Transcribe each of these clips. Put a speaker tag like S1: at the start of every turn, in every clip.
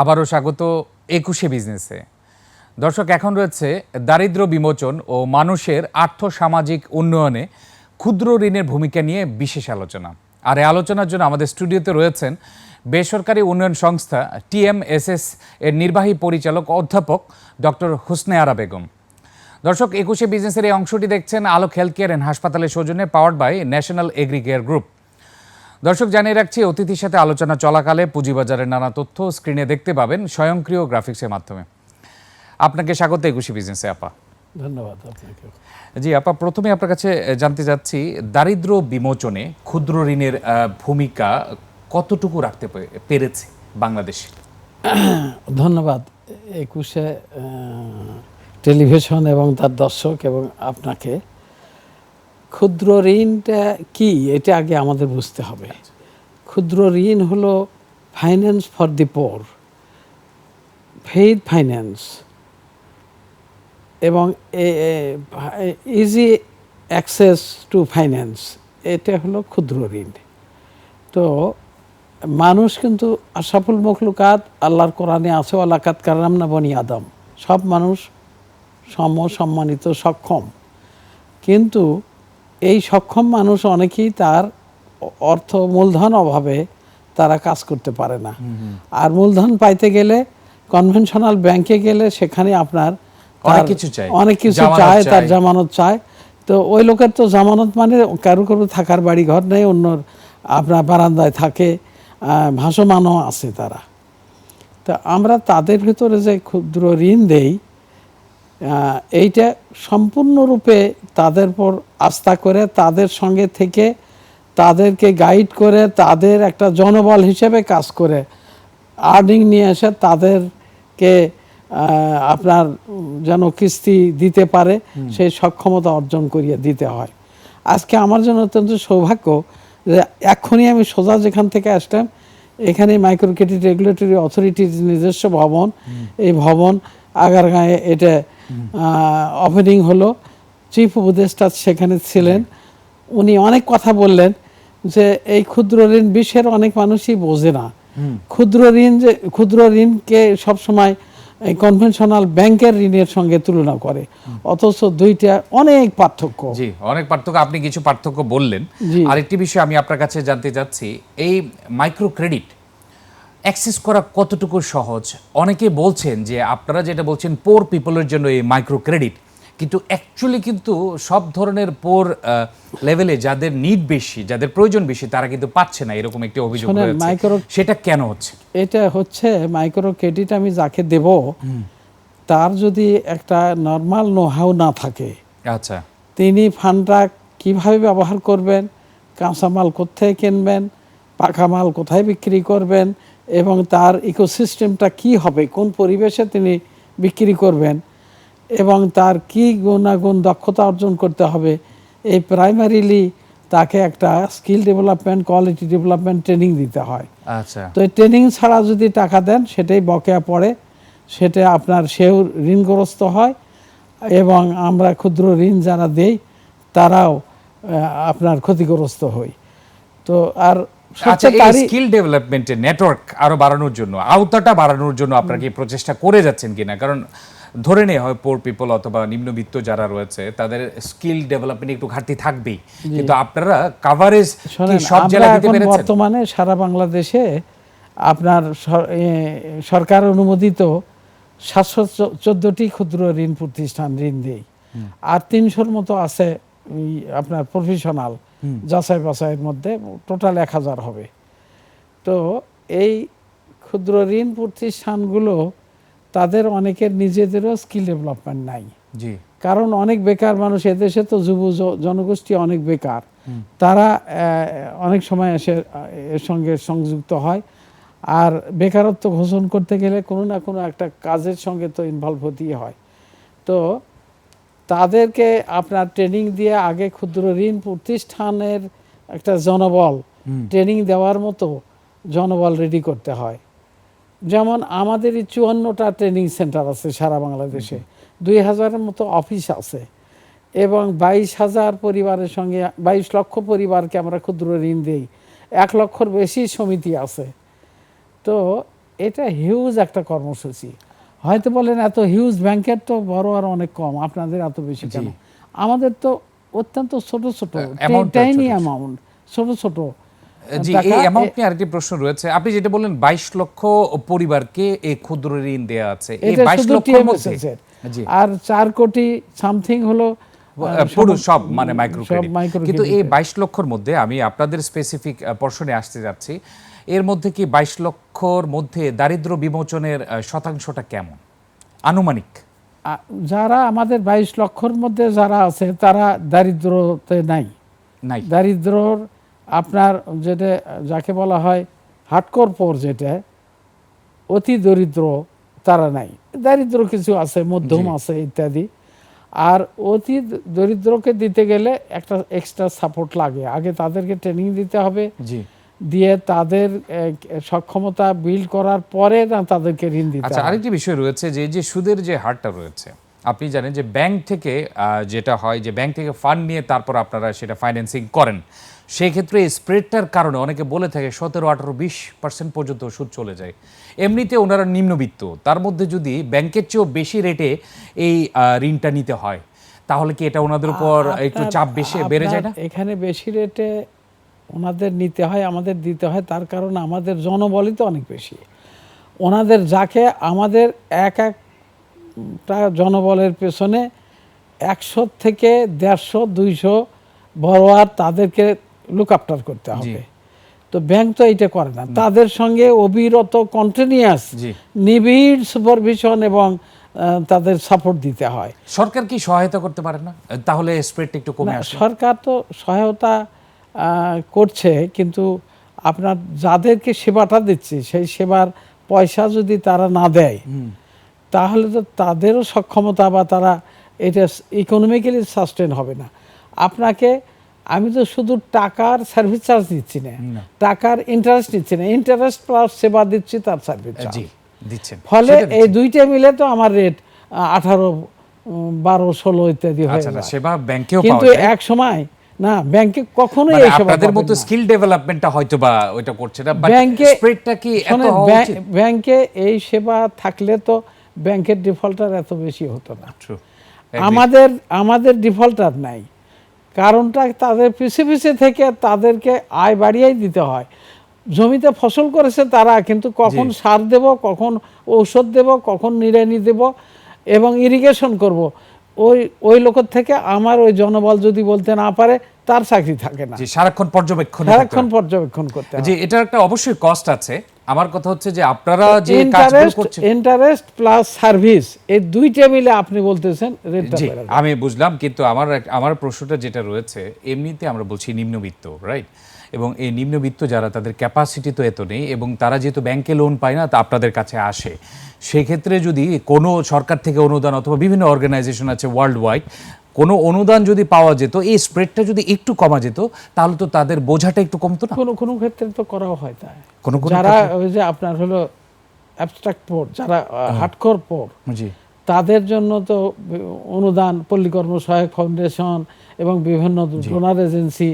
S1: আবারও স্বাগত একুশে বিজনেসে। দর্শক, এখন রয়েছে দারিদ্র বিমোচন ও মানুষের আর্থসামাজিক উন্নয়নে ক্ষুদ্র ঋণের ভূমিকা নিয়ে বিশেষ আলোচনা। আর এই আলোচনার জন্য আমাদের স্টুডিওতে রয়েছেন বেসরকারি উন্নয়ন সংস্থা টিএমএসএস এর নির্বাহী পরিচালক অধ্যাপক ডক্টর হুসনে আরা বেগম। দর্শক, একুশে বিজনেসের এই অংশটি দেখছেন আলোক হেলথ কেয়ার অ্যান্ড হাসপাতালের সৌজন্যে powered by national agri care group. দর্শক জানিয়ে রাখছি অতিথির সাথে আলোচনা চলাকালে পুঁজিবাজারের নানা তথ্য স্ক্রিনে দেখতে পাবেন স্বয়ংক্রিয় গ্রাফিক্সের মাধ্যমে। আপনাকে স্বাগত একুশে বিজনেসে আপা।
S2: ধন্যবাদ আপনাকে
S1: জি আপা প্রথমে আপনার কাছে জানতে চাচ্ছি দারিদ্র বিমোচনে ক্ষুদ্র ঋণের ভূমিকা কতটুকু রাখতে পেরেছে বাংলাদেশে?
S2: ধন্যবাদ। একুশে টেলিভিশন এবং তার দর্শক এবং আপনাকে ক্ষুদ্র ঋণটা কি? এটা আগে আমাদের বুঝতে হবে। ক্ষুদ্র ঋণ হলো ফাইন্যান্স ফর দি পোর ফেইড ফাইন্যান্স এবং ইজি অ্যাক্সেস টু ফাইন্যান্স এটা হলো ক্ষুদ্র ঋণ। তো মানুষ কিন্তু আশাফুল মখলুকাত, আল্লাহর কোরআনে আছে আলাকাত কারাম না বনি আদম। সব মানুষ সম সম্মানিত সক্ষম। কিন্তু এই সক্ষম মানুষ অনেকেই তার অর্থ মূলধন অভাবে তারা কাজ করতে পারে না। আর মূলধন পাইতে গেলে কনভেনশনাল ব্যাংকে গেলে সেখানে আপনার
S1: অনেক কিছু চাই।
S2: অনেক কিছু চায় তার জামানত চায়। তো ওই লোকের তো জামানত মানে কারও কারও থাকার বাড়ি ঘর নেই অন্য আপনার বারান্দায় থাকে ভাসমানও আছে তারা। তা আমরা তাদের ভিতরে যে ক্ষুদ্র ঋণ দেই এইটা সম্পূর্ণরূপে তাদের পর আস্থা করে তাদের সঙ্গে থেকে তাদেরকে গাইড করে তাদের একটা জনবল হিসেবে কাজ করে আর্নিং নিয়ে এসে তাদেরকে আপনার যেন কিস্তি দিতে পারে সেই সক্ষমতা অর্জন করিয়ে দিতে হয়। আজকে আমার জন্য অত্যন্ত সৌভাগ্য যে এক্ষুনি আমি সোজা যেখান থেকে আসলাম এখানে মাইক্রো ক্রেডিট রেগুলেটরি অথরিটির নিজস্ব ভবন। এই ভবন আগারগাঁয়ে এটা ওপেনিং হলো। চিফ উপদেষ্টা সেখানে ছিলেন। উনি অনেক কথা বললেন যে এই ক্ষুদ্র ঋণ বিশ্বের অনেক মানুষই বোঝে না। ক্ষুদ্র ঋণ যে ক্ষুদ্র ঋণকে সবসময় এই কনভেনশনাল ব্যাংকের ঋণের সঙ্গে তুলনা করে। অথচ দুইটা অনেক পার্থক্য।
S1: জি অনেক পার্থক্য। আপনি কিছু পার্থক্য বললেন। আরেকটি বিষয় আমি আপনার কাছে জানতে চাচ্ছি এই মাইক্রো ক্রেডিট অ্যাক্সেস করা কতটুকু সহজ? অনেকে বলছেন যে আপনারা যেটা বলছেন পোর পিপলের জন্য এই মাইক্রো ক্রেডিট কিন্তু অ্যাকচুয়ালি কিন্তু সব ধরনের পোর লেভেলে যাদের নিড বেশি যাদের প্রয়োজন বেশি তারা কিন্তু পাচ্ছে না এরকম একটি অভিযোগ
S2: micro-
S1: সেটা কেন হচ্ছে?
S2: এটা হচ্ছে মাইক্রো ক্রেডিট আমি যাকে দেব তার যদি একটা নর্মাল নোহাও না থাকে
S1: আচ্ছা।
S2: তিনি ফান্ডটা কীভাবে ব্যবহার করবেন কাঁচামাল কোথায় কিনবেন পাকা মাল কোথায় বিক্রি করবেন এবং তার ইকোসিস্টেমটা কি হবে? কোন পরিবেশে তিনি বিক্রি করবেন? এবং তার কি গুণাগুণ দক্ষতা অর্জন করতে হবে? এই প্রাইমারিলি তাকে একটা skill development quality development training দিতে হয়।
S1: আচ্ছা।
S2: তো এই ট্রেনিং ছাড়া যদি টাকা দেন সেটাই বকেয়া পড়ে। সেটা আপনার সেও ঋণগ্রস্ত হয় এবং আমরা ক্ষুদ্র ঋণ যারা দেই তারাও আপনার ক্ষতিগ্রস্ত হই। তো আর
S1: আচ্ছা এই স্কিল ডেভেলপমেন্টের নেটওয়ার্ক আরও বাড়ানোর জন্য আওতাটা বাড়ানোর জন্য আপনারা কি প্রচেষ্টা করে যাচ্ছেন কিনা? কারণ ধরে নেওয়া হয় পোর পিপল অথবা নিম্নবিত্ত যারা রয়েছে তাদের স্কিল ডেভেলপমেন্ট একটু ঘাটতি থাকবেই। কিন্তু আপনারা কাভারেজ কি সব জেলায় দিতে পেরেছেন?
S2: বর্তমানে সারা বাংলাদেশে আপনার সরকার অনুমোদিত সাতশো চোদ্দটি ক্ষুদ্র ঋণ প্রতিষ্ঠান ঋণ দেই। আর তিনশোর মতো আছে আপনার প্রফেশনাল যাচাই বাছাইয়ের মধ্যে টোটাল এক হাজার হবে। তো এই ক্ষুদ্র ঋণ প্রতিষ্ঠানগুলো তাদের অনেকের নিজেদেরও স্কিল ডেভেলপমেন্ট নাই।
S1: জি।
S2: কারণ অনেক বেকার মানুষ এদেশে তো যুব জনগোষ্ঠী অনেক বেকার। তারা অনেক সময় এসে এর সঙ্গে সংযুক্ত হয়। আর বেকারত্ব ঘোষণ করতে গেলে কোনো না কোনো একটা কাজের সঙ্গে তো ইনভলভ হতেই হয়। তো তাদেরকে আপনার ট্রেনিং দিয়ে আগে ক্ষুদ্র ঋণ প্রতিষ্ঠানের একটা জনবল ট্রেনিং দেওয়ার মতো জনবল রেডি করতে হয়। যেমন আমাদের এই চুয়ান্নটা ট্রেনিং সেন্টার আছে সারা বাংলাদেশে। দুই হাজারের মতো অফিস আছে এবং বাইশ হাজার পরিবারের সঙ্গে বাইশ লক্ষ পরিবারকে আমরা ক্ষুদ্র ঋণ দিই। এক লক্ষর বেশি সমিতি আছে। তো এটা হিউজ একটা কর্মসূচি। হয়তো বলেন এত হিউজ ব্যাংকের তো বড় আর অনেক কম। আপনাদের এত বেশি কেন? আমাদের তো অত্যন্ত ছোট ছোট টাইনি অ্যামাউন্ট ছোট ছোট।
S1: জি এই অ্যামাউন্ট নিয়ে আরেকটি প্রশ্ন রয়েছে। আপনি যেটা বললেন বাইশ লক্ষ পরিবারকে এই ক্ষুদ্র ঋণ দেওয়া আছে। এই মধ্যে?
S2: আর চার কোটি সামথিং হলো
S1: পুরো
S2: সব-
S1: মানে মাইক্রো ক্রেডিট কিন্তু এই
S2: credit-এর।
S1: বাইশ লক্ষর মধ্যে আমি আপনাদের স্পেসিফিক পর্শনে আসতে যাচ্ছি। এর মধ্যে কি বাইশ লক্ষর মধ্যে দারিদ্র বিমোচনের শতাংশটা কেমন? আনুমানিক।
S2: যারা আমাদের বাইশ লক্ষর মধ্যে যারা আছে তারা দারিদ্রতে নাই।
S1: নাই।
S2: দারিদ্রর আপনার যেটা যাকে বলা হয় হাটকর পর যেটা অতি দরিদ্র তারা নাই। দারিদ্র কিছু আছে মধ্যম আছে ইত্যাদি। আর অতি দরিদ্রকে দিতে গেলে একটা এক্সট্রা সাপোর্ট লাগে। আগে তাদেরকে ট্রেনিং দিতে হবে। দিয়ে তাদের সক্ষমতা বিল্ড করার পরে না তাদেরকে ঋণ দিতে
S1: আচ্ছা আরেকটি বিষয় রয়েছে যে যে সুদের যে হারটা রয়েছে আপনি জানেন যে ব্যাংক থেকে যেটা হয় যে ব্যাংক থেকে ফান্ড নিয়ে তারপর আপনারা সেটা ফাইন্যান্সিং করেন। সেই ক্ষেত্রে এই স্প্রেডটার কারণে অনেকে বলে থাকে সতেরো আঠারো বিশ পার্সেন্ট পর্যন্ত সুদ চলে যায়। এমনিতে ওনারা নিম্নবিত্ত তার মধ্যে যদি ব্যাংকের চেয়েও বেশি রেটে এই ঋণটা নিতে হয় তাহলে কি এটা ওনাদের উপর একটু চাপ বেশি বেড়ে যায় না?
S2: এখানে বেশি রেটে ওনাদের নিতে হয় আমাদের দিতে হয় তার কারণ আমাদের জনবলই তো অনেক বেশি। ওনাদের যাকে আমাদের এক একটা জনবলের পেছনে একশো থেকে দেড়শো দুইশো বড়োয়ার তাদেরকে লুক আফটার করতে হবে। তো ব্যাংক তো এইটা করে না। তাদের সঙ্গে অবিরত কন্টিনিউয়াস। নিবিড় সুপারভিশন এবং তাদের সাপোর্ট দিতে হয়।
S1: সরকার কি সহায়তা করতে পারে না? তাহলে স্প্রেডটা একটু কমে
S2: সরকার তো সহায়তা করছে কিন্তু আপনার যাদেরকে সেবাটা দিচ্ছে সেই সেবার পয়সা যদি তারা না দেয় তাহলে তো তাদেরও সক্ষমতা বা তারা এটা ইকোনমিক্যালি সাস্টেন হবে না। আপনাকে আমি তো শুধু টাকার সার্ভিস চার্জ দিচ্ছি না টাকার ইন্টারেস্ট নিচ্ছি না ইন্টারেস্ট প্লাস সেবা দিচ্ছি তার সার্ভিস চার্জ
S1: জি দিচ্ছেন।
S2: ফলে এই দুইটা মিলে তো আমার রেট আঠারো বারো ষোলো ইত্যাদি হয়ে
S1: আচ্ছা
S2: যায়।
S1: সেবা ব্যাংকেও
S2: কিন্তু এক সময় না ব্যাংকে কখনোই
S1: মানে
S2: এই সেবা
S1: আপনাদের মতো স্কিল ডেভেলপমেন্টটা হয়তো বা ওইটা করছে না
S2: ব্যাংকে
S1: স্প্রেডটা কি এত
S2: ব্যাংকে এই সেবা থাকলে তো ব্যাংকের ডিফল্টার এত বেশি হতো না. আমাদের আমাদের ডিফল্টার নাই। কারণটা তাদের পিছে পিছে থেকে তাদেরকে আয় বাড়িয়েই দিতে হয়। জমিতে ফসল করেছে তারা কিন্তু কখন সার দেব কখন ঔষধ দেব কখন নিড়ানি দেব এবং ইরিগেশন করব। ওই ওই লোকের থেকে আমার ওই জনবল যদি বলতে না পারে তার চাকরি থাকে না।
S1: সারাক্ষণ পর্যবেক্ষণ
S2: সারাক্ষণ পর্যবেক্ষণ করতে
S1: যে এটার একটা অবশ্যই কস্ট আছে। আমার কথা হচ্ছে যে আপনারা যে কাজগুলো
S2: ইন্টারেস্ট
S1: করছেন
S2: ইন্টারেস্ট প্লাস সার্ভিস এই দুইটা মিলে আপনি বলতেছেন রেটটা
S1: জি আমি বুঝলাম কিন্তু আমার আমার প্রশ্নটা যেটা রয়েছে এমনিতে আমরা বলছি নিম্নবিত্ত রাইট এবং এই নিম্নবিত্ত যারা তাদের ক্যাপাসিটি তো এত নেই এবং তারা যেহেতু ব্যাংকে লোন পায় না তা আপনাদের কাছে আসে। সেক্ষেত্রে যদি কোনো সরকার থেকে অনুদান অথবা বিভিন্ন অর্গানাইজেশন আছে ওয়ার্ল্ড ওয়াইড কোনো অনুদান যদি পাওয়া যেত এই স্প্রেডটা যদি একটু কমা যেত তাহলে তো তাদের বোঝাটা একটু কমতো না?
S2: কোনো কোনো ক্ষেত্রে তো করাও হয় তাই।
S1: কোনো কোনো
S2: যারা ওই যে আপনার হলো অ্যাবস্ট্রাক্ট পোর যারা হাটকর পোর
S1: জি।
S2: তাদের জন্য তো অনুদান পল্লী কর্ম সহায়ক ফাউন্ডেশন এবং বিভিন্ন ডোনার এজেন্সি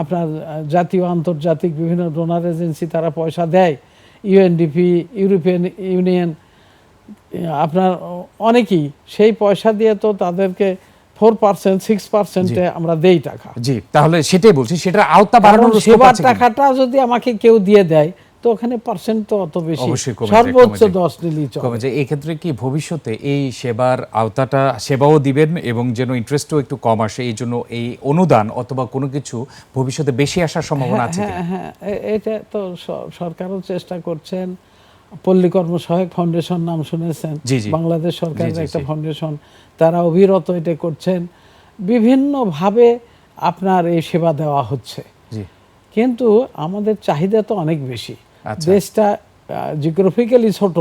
S2: আপনার জাতীয় আন্তর্জাতিক বিভিন্ন ডোনার এজেন্সি তারা পয়সা দেয়। ইউএনডিপি ইউরোপিয়ান ইউনিয়ন আপনার অনেকেই সেই পয়সা দিয়ে তো তাদেরকে ফোর পার্সেন্ট সিক্স পার্সেন্টে আমরা দেই টাকা।
S1: জি তাহলে সেটাই বলছি সেটা আওতা বাড়ানোর
S2: সেবার টাকাটা যদি আমাকে কেউ দিয়ে দেয় তো ওখানে পার্সেন্ট তো অত বেশি। সর্বোচ্চ দশ নিলেই চলে।
S1: কমে যায়। এই ক্ষেত্রে কি ভবিষ্যতে এই সেবার আওতাটা সেবাও দিবেন এবং যেন ইন্টারেস্টও একটু কম আসে এই জন্য এই অনুদান অথবা কোনো কিছু ভবিষ্যতে বেশি আসার সম্ভাবনা আছে
S2: হ্যাঁ হ্যাঁ এটা তো সরকারও চেষ্টা করছেন। পল্লী কর্ম সহায়ক ফাউন্ডেশন নাম শুনেছেন। বাংলাদেশ সরকারের একটা ফাউন্ডেশন তারা অবিরত এটা করছেন। বিভিন্নভাবে আপনার এই সেবা দেওয়া হচ্ছে।
S1: জি।
S2: কিন্তু আমাদের চাহিদা তো অনেক বেশি। দেশটা জিওগ্রাফিক্যালি ছোট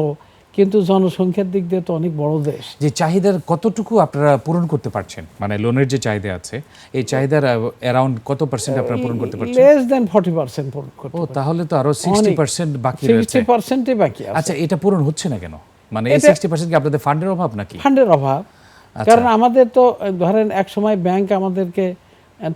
S2: কিন্তু জনসংখ্যার দিক দিয়ে তো অনেক বড় দেশ।
S1: যে চাহিদার কতটুকু আপনারা পূরণ করতে পারছেন? মানে লোনের যে চাহিদা আছে এই চাহিদার অ্যারাউন্ড কত পার্সেন্ট আপনারা পূরণ করতে পারছেন?
S2: লেস দেন ফর্টি পার্সেন্ট
S1: ও তাহলে তো আরও সিক্সটি পার্সেন্ট বাকি রয়েছে।
S2: সিক্সটি পার্সেন্টই বাকি আছে।
S1: আচ্ছা এটা পূরণ হচ্ছে না কেন? মানে এই
S2: এটা-
S1: সিক্সটি পার্সেন্ট কি আপনাদের ফান্ডের অভাব নাকি?
S2: ফান্ডের অভাব।
S1: আচ্ছা।
S2: কারণ আমাদের তো ধরেন এক সময় ব্যাংক আমাদেরকে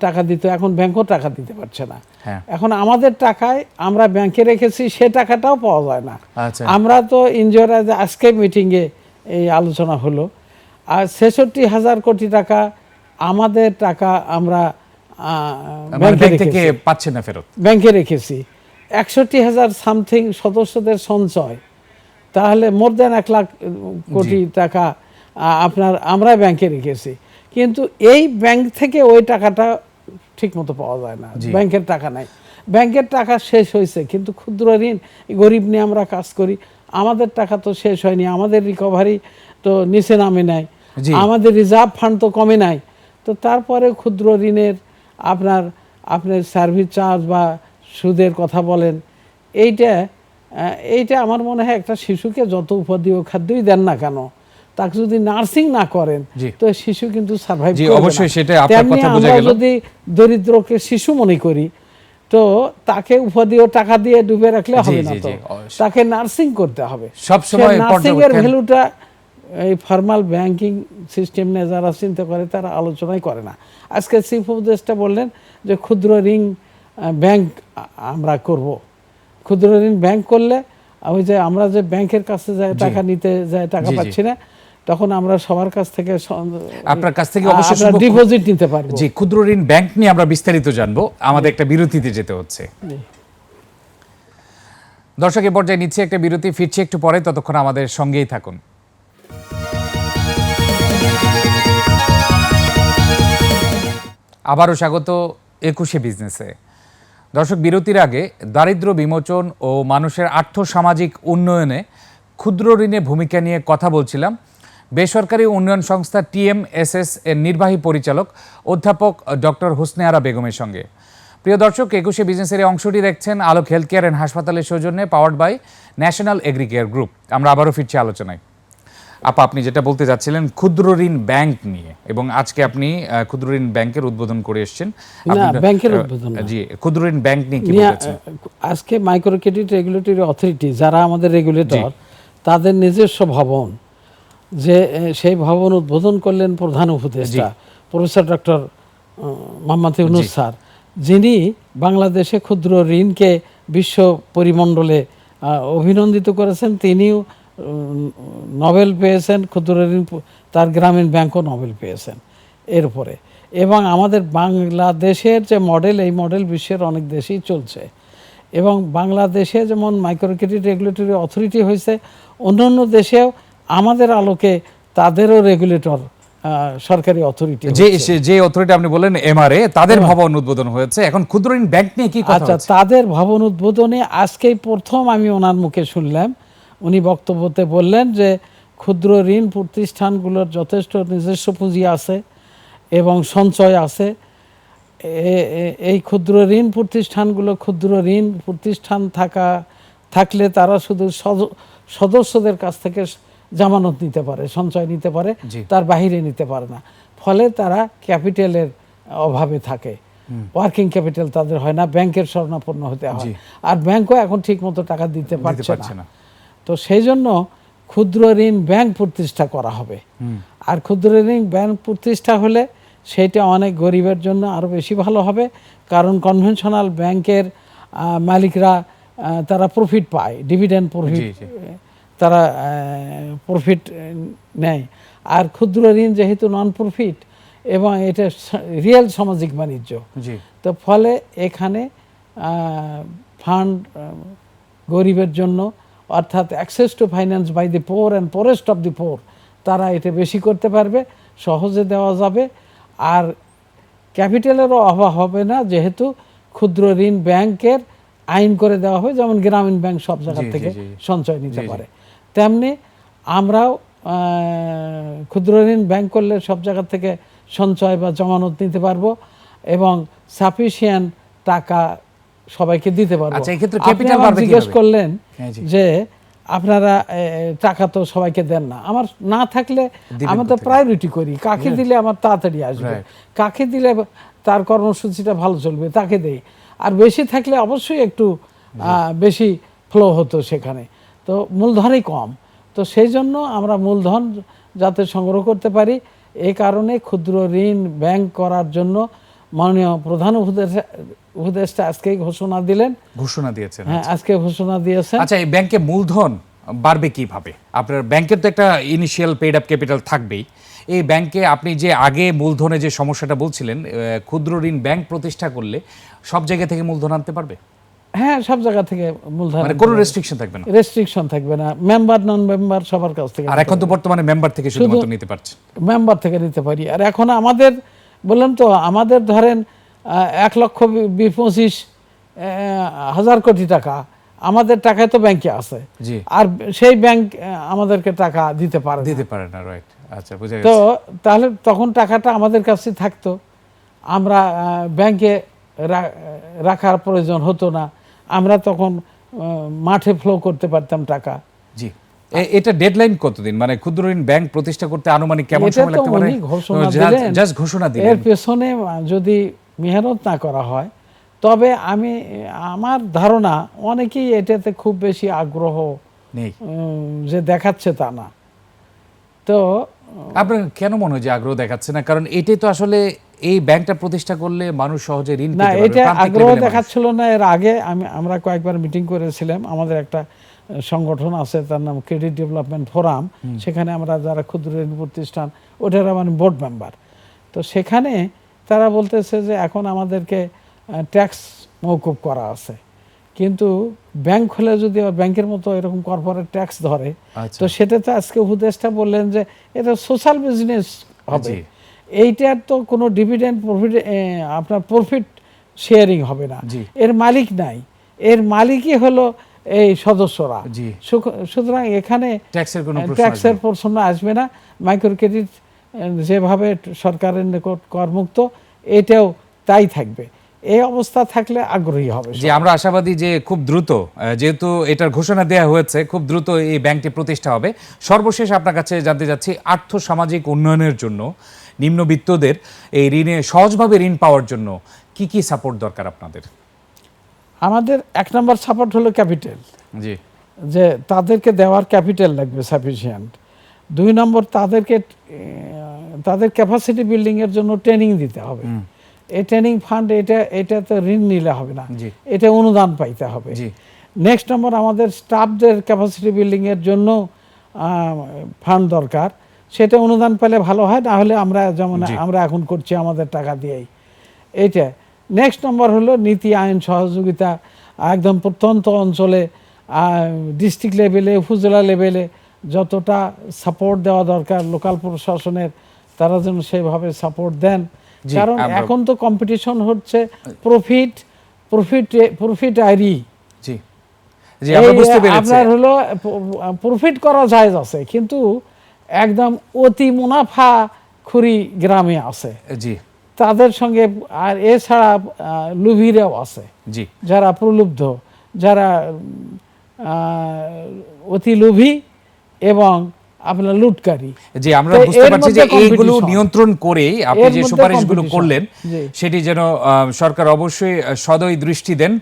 S2: টাকা দিত এখন ব্যাংকও টাকা দিতে পারছে না।
S1: হ্যাঁ।
S2: এখন আমাদের টাকায় আমরা ব্যাংকে রেখেছি সে টাকাটাও পাওয়া যায় না।
S1: আচ্ছা।
S2: আমরা তো এনজিওর আজকে মিটিংয়ে এই আলোচনা হলো। আর ছেষট্টি হাজার কোটি টাকা আমাদের টাকা আমরা
S1: মানে
S2: ব্যাংকে
S1: থেকে
S2: রেখেছি।
S1: পাচ্ছে না ফেরত?
S2: ব্যাংকে রেখেছি। একষট্টি হাজার সামথিং সদস্যদের সঞ্চয়। তাহলে মোর দেন এক লাখ কোটি টাকা আপনার আমরা ব্যাংকে রেখেছি। কিন্তু এই ব্যাংক থেকে ওই টাকাটা ঠিক মতো পাওয়া যায় না। ব্যাংকের টাকা নাই। ব্যাংকের টাকা শেষ হয়েছে কিন্তু ক্ষুদ্র ঋণ গরিব নিয়ে আমরা কাজ করি। আমাদের টাকা তো শেষ হয়নি আমাদের রিকভারি তো নিচে নামে নাই। আমাদের রিজার্ভ ফান্ড তো কমে নাই। তো তারপরে ক্ষুদ্র ঋণের আপনার আপনার সার্ভিস চার্জ বা সুদের কথা বলেন এইটা এইটা আমার মনে হয় একটা শিশুকে যত উপাদেয় খাদ্যই দেন না কেন তাকে যদি নার্সিং না করেন তো শিশু কিন্তু সার্ভাইভ করবে
S1: অবশ্যই সেটা আপনার কথা বোঝা গেল।
S2: যদি দরিদ্রকে শিশু মনে করি তো তাকে উপাদেয় টাকা দিয়ে ডুবে রাখলে হবে না তো। তাকে নার্সিং করতে হবে।
S1: সবসময়
S2: নার্সিং এর ভ্যালুটা এই ফর্মাল ব্যাংকিং সিস্টেম নিয়ে যারা চিন্তা করে তারা আলোচনাই করে না। আজকে চিফ উপদেষ্টা বললেন যে ক্ষুদ্র ঋণ ব্যাংক আমরা করব। ক্ষুদ্র ঋণ ব্যাংক করলে ওই যে আমরা যে ব্যাংকের কাছে যাই টাকা নিতে যাই টাকা। পাচ্ছি না তখন আমরা সবার কাছ থেকে
S1: আপনার কাছ থেকে অবশ্যই
S2: ডিপোজিট নিতে পারব।
S1: জি ক্ষুদ্র ঋণ ব্যাংক নিয়ে আমরা বিস্তারিত জানব। আমাদের একটা বিরতিতে যেতে হচ্ছে। দর্শক এ পর্যায়ে নিচ্ছে একটা বিরতি ফিরছি একটু পরে ততক্ষণ আমাদের সঙ্গেই থাকুন। আবারও স্বাগত একুশে বিজনেসে। দর্শক বিরতির আগে দারিদ্র বিমোচন ও মানুষের আর্থসামাজিক উন্নয়নে ক্ষুদ্র ঋণের ভূমিকা নিয়ে কথা বলছিলাম। বেসরকারি উন্নয়ন সংস্থা টিএমএসএস এর নির্বাহী পরিচালক অধ্যাপক ডক্টর হুসনে আরা বেগমের সঙ্গে। প্রিয় দর্শক একুশে বিজনেসের এই অংশটি দেখছেন আলোক হেলথ কেয়ার অ্যান্ড হাসপাতালের সৌজন্যে powered by national agricare group আমরা আবারও ফিরছি আলোচনায়। আপা আপনি যেটা বলতে যাচ্ছিলেন ক্ষুদ্র ঋণ ব্যাংক নিয়ে এবং আজকে আপনি ক্ষুদ্র ঋণ ব্যাংকের উদ্বোধন করে এসেছেন।
S2: ব্যাংকের উদ্বোধন
S1: জি ক্ষুদ্র ঋণ ব্যাংক নিয়ে কি
S2: আজকে মাইক্রো ক্রেডিট রেগুলেটরি অথরিটি যারা আমাদের রেগুলেটর তাদের নিজস্ব ভবন যে সেই ভবন উদ্বোধন করলেন প্রধান উপদেষ্টা professor doctor Muhammad Yunus sir. যিনি বাংলাদেশে ক্ষুদ্র ঋণকে বিশ্ব পরিমণ্ডলে অভিনন্দিত করেছেন তিনিও নোবেল পেয়েছেন ক্ষুদ্র ঋণ তার গ্রামীণ ব্যাংকও নোবেল পেয়েছেন এরপরে এবং আমাদের বাংলাদেশের যে মডেল এই মডেল বিশ্বের অনেক দেশেই চলছে। এবং বাংলাদেশে যেমন মাইক্রো ক্রেডিট রেগুলেটরি অথরিটি হয়েছে অন্যান্য দেশেও আমাদের আলোকে তাদেরও রেগুলেটর সরকারি অথরিটি
S1: যে যে অথরিটি আপনি বললেন এমআরএ তাদের ভবন উদ্বোধন হয়েছে। এখন ক্ষুদ্র ঋণ ব্যাংক নিয়ে কি কথা
S2: আচ্ছা তাদের ভবন উদ্বোধনে আজকেই প্রথম আমি ওনার মুখে শুনলাম। উনি বক্তব্যতে বললেন যে ক্ষুদ্র ঋণ প্রতিষ্ঠানগুলোর যথেষ্ট নিজস্ব পুঁজি আছে এবং সঞ্চয় আছে। এই ক্ষুদ্র ঋণ প্রতিষ্ঠানগুলো ক্ষুদ্র ঋণ প্রতিষ্ঠান থাকা থাকলে তারা শুধু সদ- সদস্যদের কাছ থেকে জামানত নিতে পারে সঞ্চয় নিতে পারে তার বাহিরে নিতে পারে না। ফলে তারা ক্যাপিটালের অভাবে থাকে। ওয়ার্কিং ক্যাপিটাল তাদের হয় না ব্যাংকের স্বর্ণাপন্ন হতে হয়। আর ব্যাংকও এখন ঠিক মতো টাকা দিতে পারছে না। তো সেই জন্য ক্ষুদ্র ঋণ ব্যাংক প্রতিষ্ঠা করা হবে। আর ক্ষুদ্র ঋণ ব্যাংক প্রতিষ্ঠা হলে সেটা অনেক গরিবের জন্য আরও বেশি ভালো হবে। কারণ কনভেনশনাল ব্যাংকের মালিকরা তারা প্রফিট পায় ডিভিডেন্ড প্রফিট। তারা প্রফিট নেয়। আর ক্ষুদ্র ঋণ যেহেতু নন প্রফিট এবং এটা রিয়েল সামাজিক বাণিজ্য তো ফলে এখানে ফান্ড গরিবের জন্য অর্থাৎ access to finance by the poor and poorest of the poor তারা এটা বেশি করতে পারবে সহজে দেওয়া যাবে। আর ক্যাপিটালেরও অভাব হবে না যেহেতু ক্ষুদ্র ঋণ ব্যাংকের আইন করে দেওয়া হবে যেমন গ্রামীণ ব্যাংক সব জায়গা থেকে সঞ্চয় নিতে। পারে। তেমনি আমরাও ক্ষুদ্র ঋণ ব্যাংক করলে সব জায়গা থেকে সঞ্চয় বা জমানত নিতে পারব এবং সাফিসিয়েন্ট টাকা সবাইকে দিতে পারব।
S1: আচ্ছা,
S2: জিজ্ঞেস করলেন
S1: হ্যাঁ,
S2: যে আপনারা টাকা তো সবাইকে দেন না। আমার না থাকলে আমরা তো প্রায়োরিটি করি। কাকে দিলে আমার তাড়াতাড়ি আসবে. কাকে দিলে তার কর্মসূচিটা ভালো চলবে? তাকে দেই। আর বেশি থাকলে অবশ্যই একটু আহ, বেশি ফ্লো হতো সেখানে। তো মূলধনই কম। তো সেই জন্য আমরা মূলধন যাতে সংগ্রহ করতে পারি এই কারণে ক্ষুদ্র ঋণ ব্যাংক করার জন্য মাননীয় প্রধান উপদেষ্টা আজকেই ঘোষণা দিলেন।
S1: ঘোষণা দিয়েছেন
S2: হ্যাঁ আজকে ঘোষণা দিয়েছেন।
S1: আচ্ছা এই ব্যাংকে মূলধন বাড়বে কীভাবে? আপনার ব্যাংকের তো একটা ইনিশিয়াল পেড আপ ক্যাপিটাল থাকবেই। এই ব্যাংকে আপনি যে আগে মূলধনে যে সমস্যাটা বলছিলেন ক্ষুদ্র ঋণ ব্যাংক প্রতিষ্ঠা করলে সব জায়গা থেকে মূলধন আনতে পারবে?
S2: হ্যাঁ সব জায়গা থেকে মূলধন
S1: মানে কোনো রেস্ট্রিকশন থাকবে না।
S2: রেস্ট্রিকশন থাকবে না। মেম্বার নন মেম্বার সবার কাছ থেকে
S1: আর এখন তো বর্তমানে মেম্বার থেকে শুধুমাত্র নিতে পারছে।
S2: মেম্বার থেকে নিতে পারি। আর এখন আমাদের বললাম তো আমাদের ধরেন এক লক্ষ পঁচিশ হাজার কোটি টাকা আমাদের টাকায় তো ব্যাংকে আছে।
S1: জি।
S2: আর সেই ব্যাংক আমাদেরকে টাকা দিতে পারে
S1: দিতে পারে না রাইট আচ্ছা বুঝা
S2: তো তাহলে তখন টাকাটা আমাদের কাছে থাকতো। আমরা ব্যাংকে রাখার প্রয়োজন হতো না। আমরা তখন মাঠে ফ্লো করতে পারতাম টাকা।
S1: জি। এটা ডেডলাইন কতদিন? মানে ক্ষুদ্র ঋণ ব্যাংক প্রতিষ্ঠা করতে আনুমানিক কেমন সময় লাগতে পারে?
S2: উনি ঘোষণা দিলেন।
S1: জাস্ট
S2: এর পেছনে যদি মেহনত না করা হয় তবে আমি আমার ধারণা অনেকেই এটাতে খুব বেশি আগ্রহ
S1: নেই।
S2: যে দেখাচ্ছে তা না। তো
S1: আপনার কেন মনে হয় যে আগ্রহ দেখাচ্ছে না? কারণ এটাই তো আসলে এই ব্যাংকটা প্রতিষ্ঠা করলে মানুষ সহজে ঋণ
S2: না এটা আগ্রহ। দেখাচ্ছিল না এর আগে আমি আমরা কয়েকবার মিটিং করেছিলাম আমাদের একটা সংগঠন আছে তার নাম ক্রেডিট ডেভেলপমেন্ট ফোরাম সেখানে আমরা যারা ক্ষুদ্র ঋণ প্রতিষ্ঠান ওটার আমার বোর্ড মেম্বার তো সেখানে তারা বলতেছে যে এখন আমাদেরকে ট্যাক্স মৌকুব করা আছে কিন্তু ব্যাংক হলে যদি ব্যাংকের মতো এরকম কর্পোরেট ট্যাক্স ধরে
S1: আচ্ছা।
S2: তো সেটাতে আজকে উপদেষ্টা বললেন যে এটা সোশ্যাল বিজনেস হবে। এইটার তো কোনো ডিভিডেন্ড প্রফিট আপনার প্রফিট শেয়ারিং হবে না। এর মালিক নাই। এর মালিকই হলো এই সদস্যরা। সুতরাং এখানে
S1: ট্যাক্সের। প্রশ্ন আসবে না।
S2: মাইক্রো ক্রেডিট যেভাবে সরকারের নিকট করমুক্ত এটাও তাই থাকবে। এই অবস্থা থাকলে আগ্রহী হবে
S1: যে আমরা আশাবাদী যে খুব দ্রুত যেহেতু এটার ঘোষণা দেওয়া হয়েছে খুব দ্রুত এই ব্যাংকটি প্রতিষ্ঠা হবে। সর্বশেষ আপনার কাছে জানতে যাচ্ছি আর্থ সামাজিক উন্নয়নের জন্য নিম্নবিত্তদের এই ঋণে সহজভাবে ঋণ পাওয়ার জন্য কি কি সাপোর্ট দরকার আপনাদের?
S2: আমাদের এক নম্বর সাপোর্ট হলো ক্যাপিটাল।
S1: জি।
S2: যে তাদেরকে দেওয়ার ক্যাপিটাল লাগবে সাফিসিয়েন্ট। দুই নম্বর তাদেরকে তাদের ক্যাপাসিটি বিল্ডিং এর জন্য ট্রেনিং দিতে হবে। এই ট্রেনিং ফান্ড এটা এটা তো ঋণ নিলে হবে না। এটা অনুদান পাইতে হবে।
S1: জি।
S2: নেক্সট নম্বর আমাদের স্টাফদের ক্যাপাসিটি বিল্ডিং এর জন্য ফান্ড দরকার। সেটা অনুদান পেলে ভালো হয় না হলে আমরা যেমন আমরা এখন করছি আমাদের টাকা দিয়েই। এইটা। নেক্সট নম্বর হলো নীতি আইন সহযোগিতা। একদম প্রত্যন্ত অঞ্চলে ডিস্ট্রিক্ট লেভেলে উপজেলা লেভেলে যতটা সাপোর্ট দেওয়া দরকার লোকাল প্রশাসনের তারা যেন সেইভাবে সাপোর্ট দেন। কারণ এখন তো কম্পিটিশন হচ্ছে প্রফিট প্রফিট প্রফিট আইরি
S1: জি। জি আমরা বুঝতে পেরেছি।
S2: আপনার হলো প্রফিট করা যায় আছে কিন্তু একদম অতি মুনাফা খুরি গ্রামে আছে।
S1: জি।
S2: তাদের সঙ্গে আর এছাড়া লুভিরাও আছে।
S1: জি।
S2: যারা প্রলুব্ধ যারা অতি লোভী এবং আপনার লুটকারী।
S1: জি আমরা বুঝতে পারছি যে এইগুলো নিয়ন্ত্রণ করে আপনি যে সুপারিশগুলো করলেন সেটি যেন সরকার অবশ্যই সদয় দৃষ্টি দেন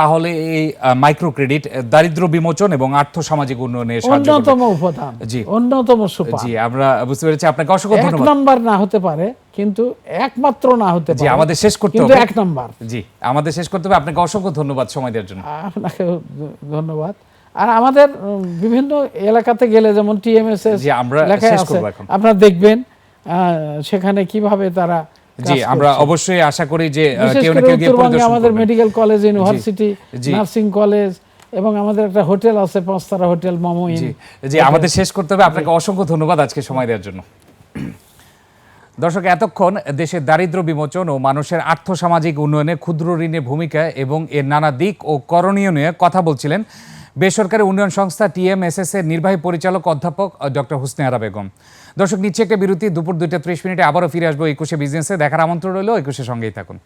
S1: তাহলে এই মাইক্রো ক্রেডিট দারিদ্র বিমোচন এবং আর্থ সামাজিক উন্নয়নে সাহায্য
S2: অন্যতম উপাদান
S1: জি।
S2: অন্যতম
S1: জি আমরা বুঝতে পেরেছি। আপনাকে অসংখ্য
S2: এক নাম্বার না হতে পারে কিন্তু একমাত্র না হতে
S1: জি আমাদের শেষ করতে
S2: কিন্তু
S1: হবে।
S2: এক নাম্বার।
S1: জি আমাদের শেষ করতে হবে। আপনাকে অসংখ্য ধন্যবাদ। সময় দেওয়ার জন্য।
S2: আপনাকে ধন্যবাদ। আর আমাদের বিভিন্ন এলাকাতে গেলে যেমন টিএমএসএস
S1: শেষ
S2: আছে আপনারা দেখবেন সেখানে কীভাবে তারা
S1: জি আমরা অবশ্যই আশা করি যে কেউ না কেউ গিয়ে
S2: আমাদের medical college university nursing college এবং আমাদের একটা হোটেল আছে পাঁচতারা হোটেল মামুইন
S1: জি আমাদের শেষ করতে হবে। আপনাকে অসংখ্য ধন্যবাদ আজকে সময় দেওয়ার জন্য। দর্শক এতক্ষণ দেশের দারিদ্র বিমোচন ও মানুষের আর্থসামাজিক উন্নয়নে ক্ষুদ্র ঋণের ভূমিকা এবং এর নানা দিক ও করণীয় নিয়ে কথা বলছিলেন বেসরকারি উন্নয়ন সংস্থা টিএমএসএস এর নির্বাহী পরিচালক অধ্যাপক ডক্টর হুসনে আরা বেগম। দর্শক, নিচ্ছে একটা বিরতি, দুপুর দুইটা ত্রিশ মিনিটে আবারও ফিরে আসব একুশে বিজনেসে দেখার আমন্ত্রণ রইল একুশে সঙ্গেই থাকুন।